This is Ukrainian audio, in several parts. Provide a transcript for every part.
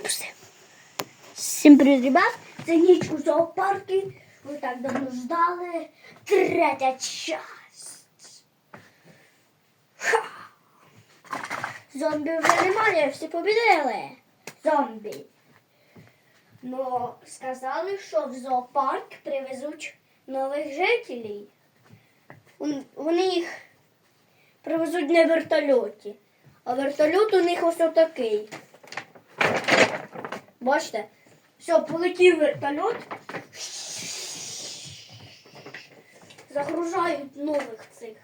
Запусти. Всім привіт, ребят! Це ніч у зоопарку. Ви так давно ждали. Третя часть. Ха! Зомбі вже немає, всі побідили. Зомбі. Ну, сказали, що в зоопарк привезуть нових жителів. Вони їх привезуть на вертольоті. А вертольот у них ось отакий. Бачите? Все, полетів вертольот. Загружають нових цих.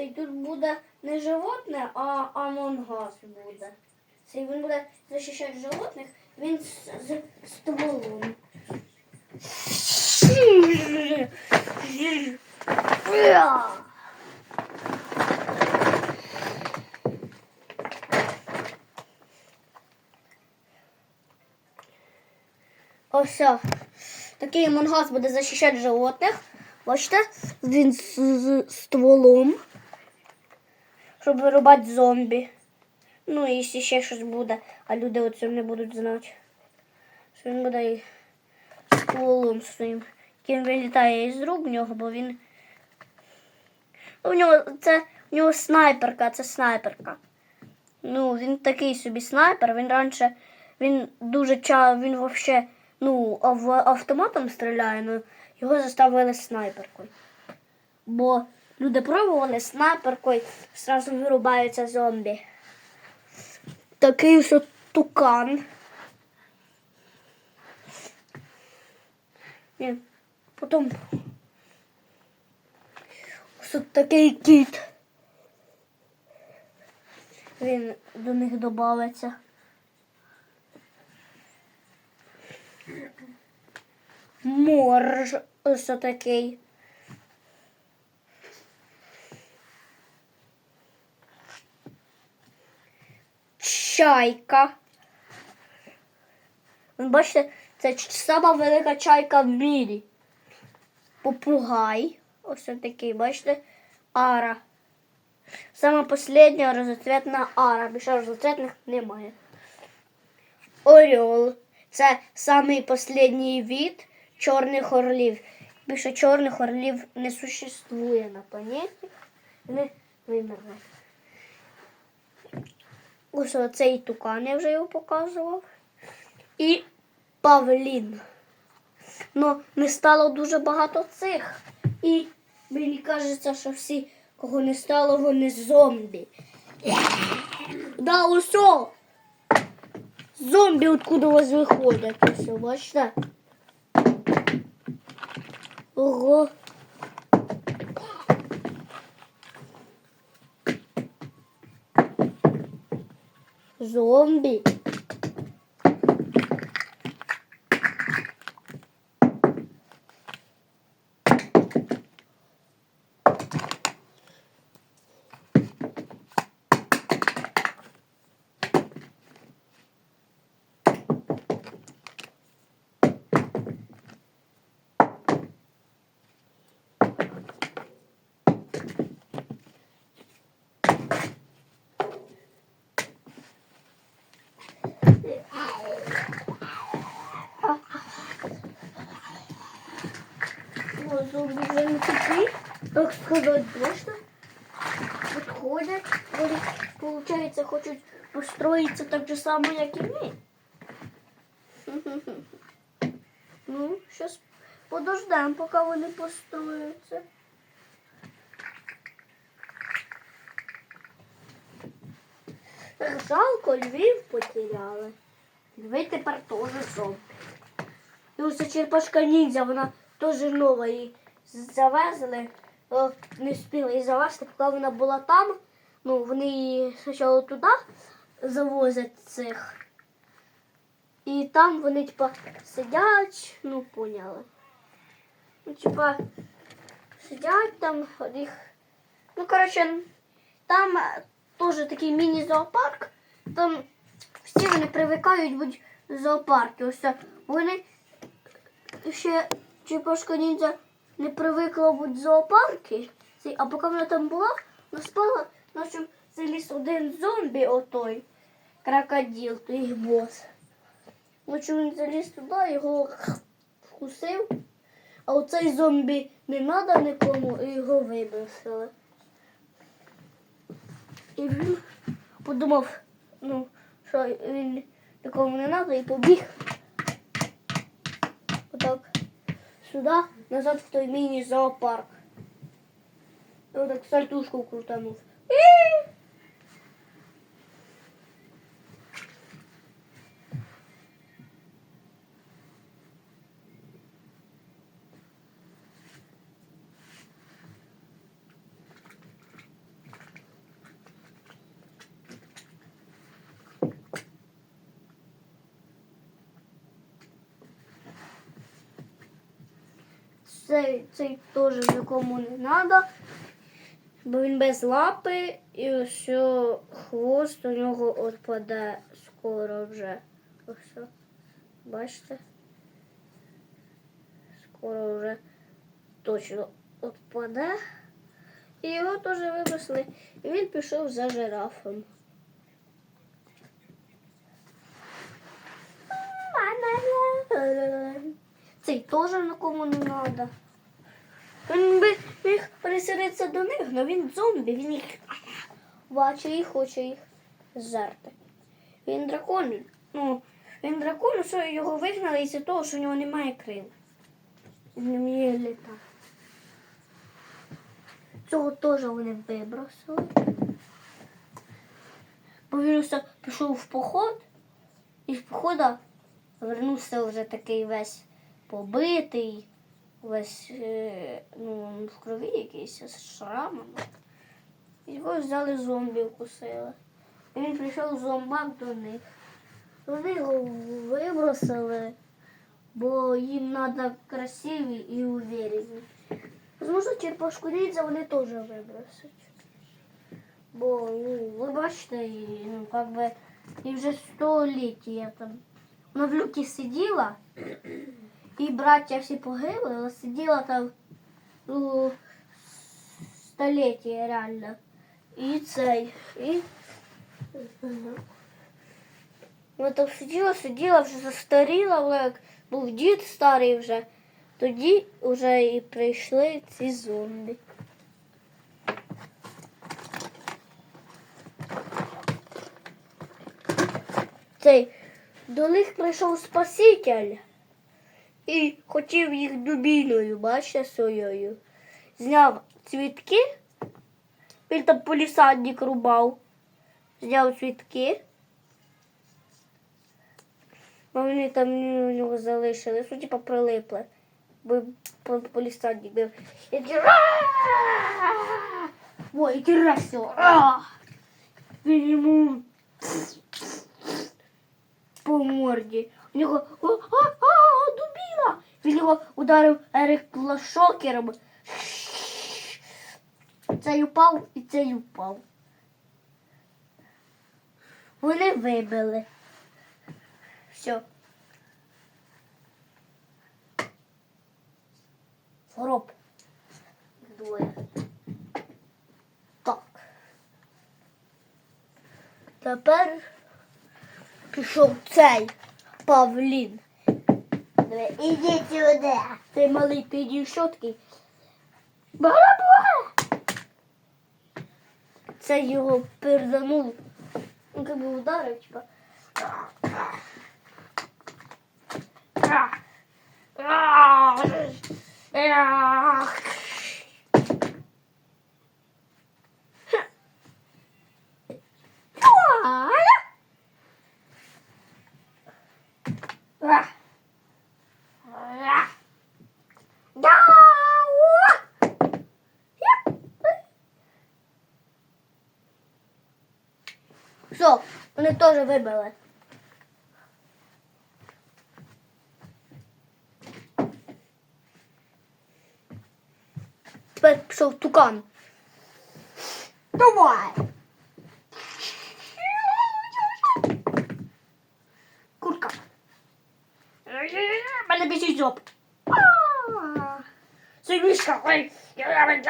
Цей тут буде не животне, а амонгас буде. Цей він буде захищати животних, він з, з стволом. Ось. Такий амонгас буде захищати животних. Бачите, він з, з стволом, щоб вирубати зомбі. Ну і ще щось буде, а люди оце не будуть знати. Що він буде стволом своїм. Яким вилітає із рук в нього, бо він. Ну, У нього це у нього снайперка, це снайперка. Ну, він такий собі снайпер, він раніше він дуже ча, він вообще, ну, ав- автоматом стріляє, ну його заставили снайперкою. Бо люди пробували снайперкою, зразу вирубаються зомбі. Такий ось тукан. Ні, потім ось такий кіт. Він до них додається. Морж ось такий. Чайка. Бачите, це сама велика чайка в мірі. Попугай. Ось такий, бачите, ара. Сама последня розоцветна ара. Більше розоцветних немає. Орел. Це самий последній від чорних орлів. Більше чорних орлів не существує на планеті. Вони вимерли. Ось оцей тукан я вже його показував. І павлін. Ну, не стало дуже багато цих. І мені кажеться, що всі, кого не стало, вони зомбі. Да, усьо. Зомбі откуда у вас виходять. Ось, бачите? Ого. Зомбі. О, зомби вже не такі, можна. Підходять, вони, виходить, хочуть построїтися так же само, як і ми. Ну, зараз подождемо, поки вони построюються. Жалко, Львів потеряли. Льви тепер теж зомбі. І ось черпашка ніндзя, вона теж нова. Її завезли, не встигли її завезти, поки вона була там. Ну, вони її спочатку туди завозять цих. І там вони, типа, сидять, ну, поняли. Ну, типа, сидять там, їх. Ну, коротше, там е, теж такий міні-зоопарк. Там всі вони привикають бути в зоопарку. Ось вони ще Чіпашка ніндзя не привикла бути в зоопарку. Цей- А поки вона там була, вона спала, наче заліз один зомбі отой, крокодил, то їх бос. Ночі він заліз туди, його вкусив. А оцей зомбі не треба нікому і його вибросили. І він подумав, ну, що він нікому не треба і побіг. Отак. Сюди, назад в той мини-зоопарк. Вот так сальтушку крутанув. І! Цей, цей теж нікому не треба, бо він без лапи і ось хвост у нього відпаде скоро вже. Ось. Бачите? Скоро вже точно відпаде. І його теж випасли. І він пішов за жирафом. Цей теж нікому не треба. Він би міг присеритися до них, але він зомбі, він їх бачить і хоче їх зжерти. Він дракон. Ну, він дракон, що його вигнали із-за того, що у нього немає крил. Він не вміє літати. Цього теж вони вибросили. Бо він усе пішов в поход, і з походу вернувся вже такий весь побитий, весь е, ну, в крові якийсь з шрамами. І його взяли зомбі вкусили. І він прийшов зомбак до них. Вони його вибросили, бо їм треба красиві і уверені. Можливо, черепашку ніндзя вони теж вибросять. Бо, ну, ви бачите, і, ну, как би, і вже століття там. Вона в люкі сиділа, І браття всі погибли, але сиділа там ну, століття реально. І цей. І... Вона там сиділа, сиділа, вже застаріла, але як був дід старий вже, тоді вже і прийшли ці зомбі. Цей до них прийшов Спаситель і хотів їх дубіною, бачите, своєю. Зняв цвітки, він там полісадник рубав, зняв цвітки. Бо вони там у нього залишились, ну, типа прилипли. Бо полісадник бив. І ті- Ой, і терасив. Він йому по морді. У нього Він його ударив електрошокером. Цей упав і цей упав. Вони вибили. Все. Гроб. Їх Двоє. Так. Тепер пішов цей павлін. Диви, Іди сюди. Цей малий підійшов такий. Барабуа! Це його перданув. Він как би ударив, типа. Все, вони теж вибили. Тепер пішов тукан. Давай. Курка. Мене біжить зоб. Це мішка. Ой, я мене.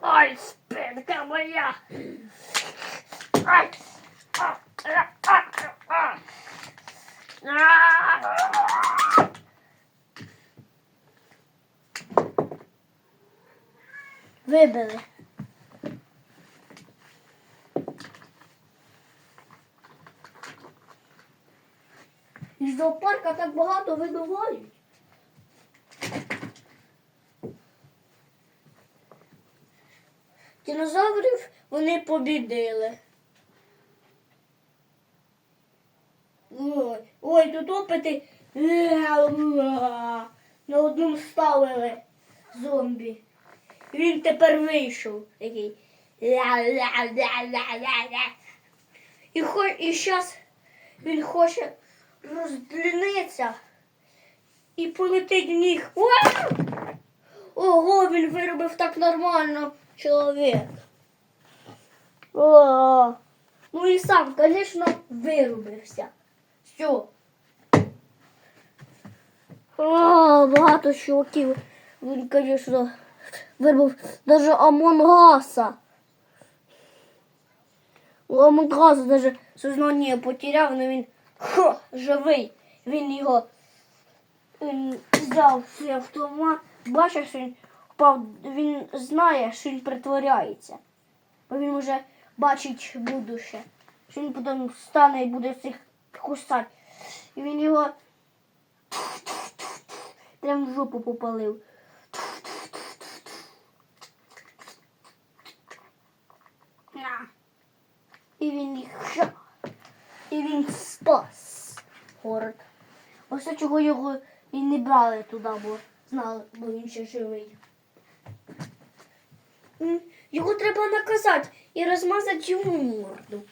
Ой, спинка моя. Ай. Вибили. Із зоопарка так багато видувають. Динозаврів вони побідили. Ой, тут опити на одному ставили зомбі. Він тепер вийшов такий. І, хо, і зараз він хоче роздлінитися і полетить в них. Ого, він виробив так нормально чоловік. О, ну і сам, звісно, вирубився. Все. О, багато чуваків. Він, звісно, виробив навіть Амонгаса. У Амонгаса навіть сознання потеряв, але він хо, живий. Він його він взяв свій автомат. Бачиш, що він впав, він знає, що він притворяється. Бо він вже бачить будуще. Що він потім встане і буде всіх кусати. І він його прям в жопу попалив. І він їх? І він спас город. Ось чого його і не брали туди, бо знали, бо він ще живий. Його треба наказати і розмазати йому морду.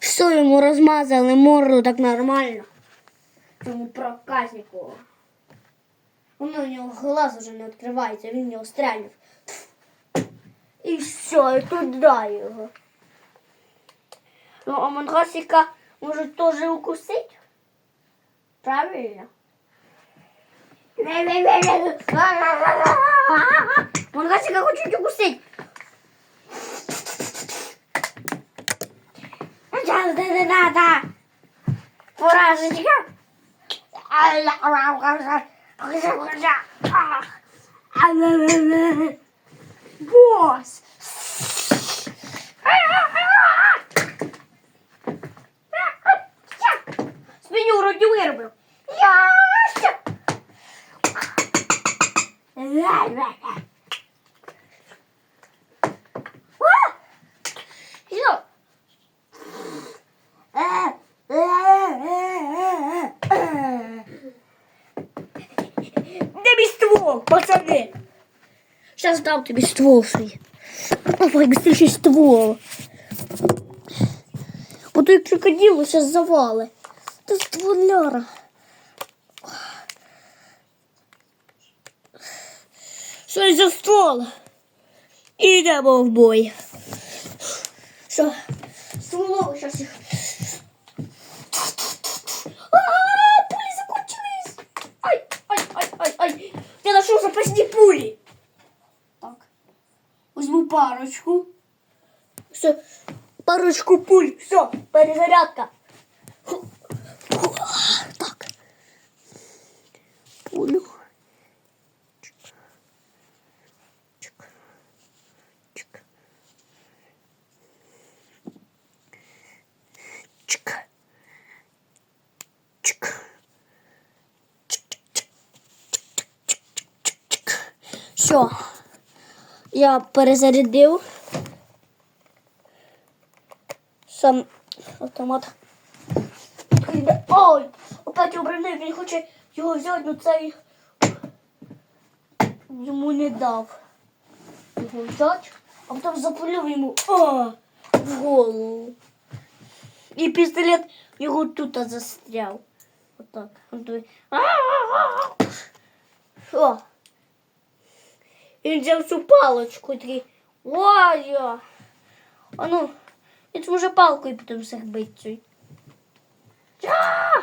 Все йому розмазали морду так нормально. Цьому проказнику. Воно у нього глаз уже не відкривається, він в нього стрельнув. І все, і туди його. Ну, а Монгасика може теж укусити? Правильно? Монгасика хочуть укусити. Сейчас не надо. Поражечка. Босс. Свиню вроде вырубил. Я. Все. Де ствол, пацани? Сейчас дам тобі ствол свій. Давай, быстрее ствол. Бо той крокодил сейчас завали. Та стволяра. Що за ствол? Ідемо в бой. Що? Стволово сейчас їх. А, пули закончились. Ай, ай, ай, ай, ай. Я нашел запасні пулі. Так. Возьму парочку. Все. Парочку пуль. Все, перезарядка. Ху, ху. Так. Пулю. Чик. Чик. Чик. Чик. Чик. Все. Я перезарядив сам автомат. Ой! Опять обранив, він хоче його взяти, але цей йому не дав. його взяти, а потім запалив йому а, в голову. І пістолет його тут застряв. Отак. «А-а-а!» О. І Він взяв цю паличку і такий. Ой! А ну, я може палкою потім всіх бить А!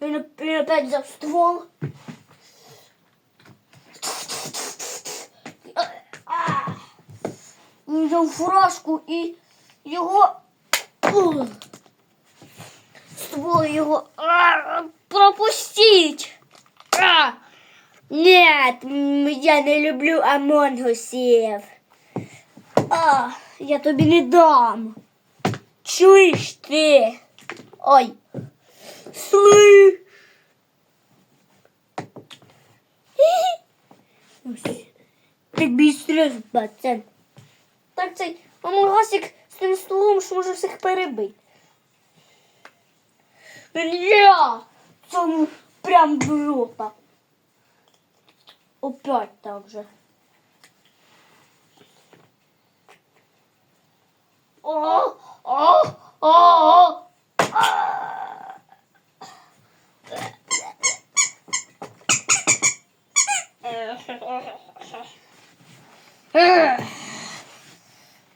Він, опять взяв ствол. Він взяв фуражку і його. Ствол його. А, пропустіть. Нет, я не люблю амонгусів. А, я тобі не дам. Чуєш ти? Ой. Сли. Ти бістреш, пацан. Так цей амонгасик з тим столом, що може всіх перебити. Я цьому прям в рота. Опять так же. О, о, о, о.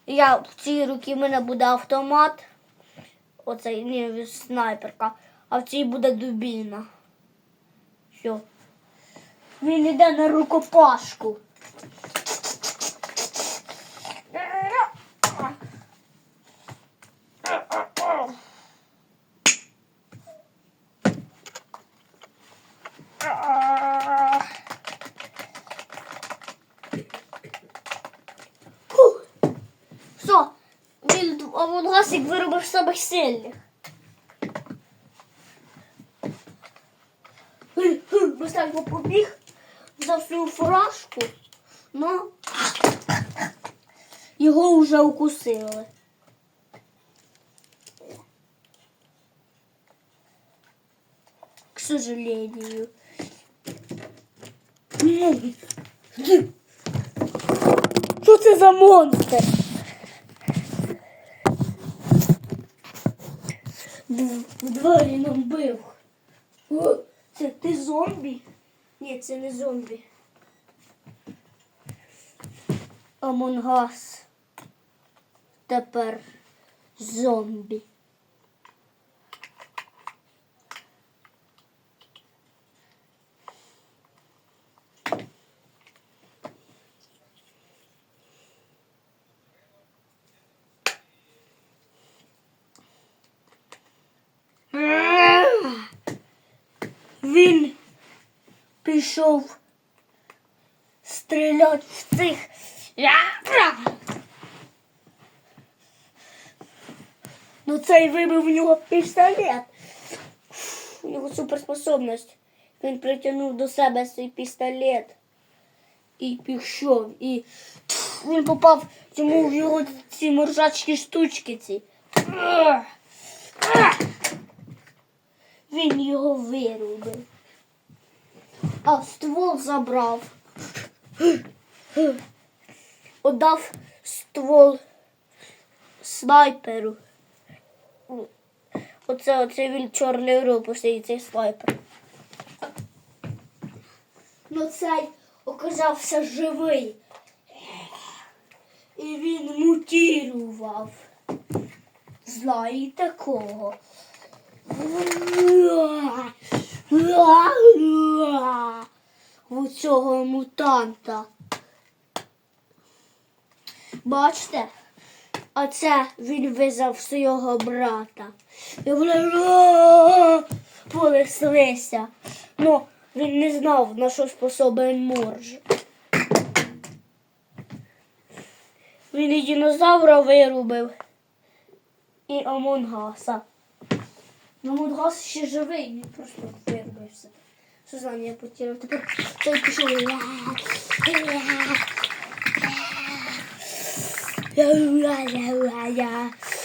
Я в цій руці мене буде автомат. Оцей не снайперка, а в цій буде дубіна. Все. Він йде на рукопашку. Все, він Авонгасик виробив самих сильних. Быстренько побіг, взяв свою фуражку, но його вже укусили. К сожалению. Ну, Що це за монстр? В двері нам бив. Це ти зомбі? Ні, це не зомбі. Амонгас. Тепер зомбі. Він пішов стріляти в цих. Ну цей вибив в нього пістолет. У нього суперспособність. Він притягнув до себе свій пістолет і пішов. І він попав йому в його ці моржачі штучки ці. Він його вирубив. А ствол забрав. Отдав ствол снайперу. Оце, оце він чорний цей цей снайпер. Ну цей оказався живий. І він мутірував. Знаєте кого? У цього мутанта. Бачите? А це він визав свого брата. І вони понеслися. Ну, він не знав, на що способен морж. Він і динозавра вирубив. І Амонгаса. Ну, Амонгас ще живий, він просто вирубився. Сознання потеряв. Тепер той пішов. ya ya ya ya.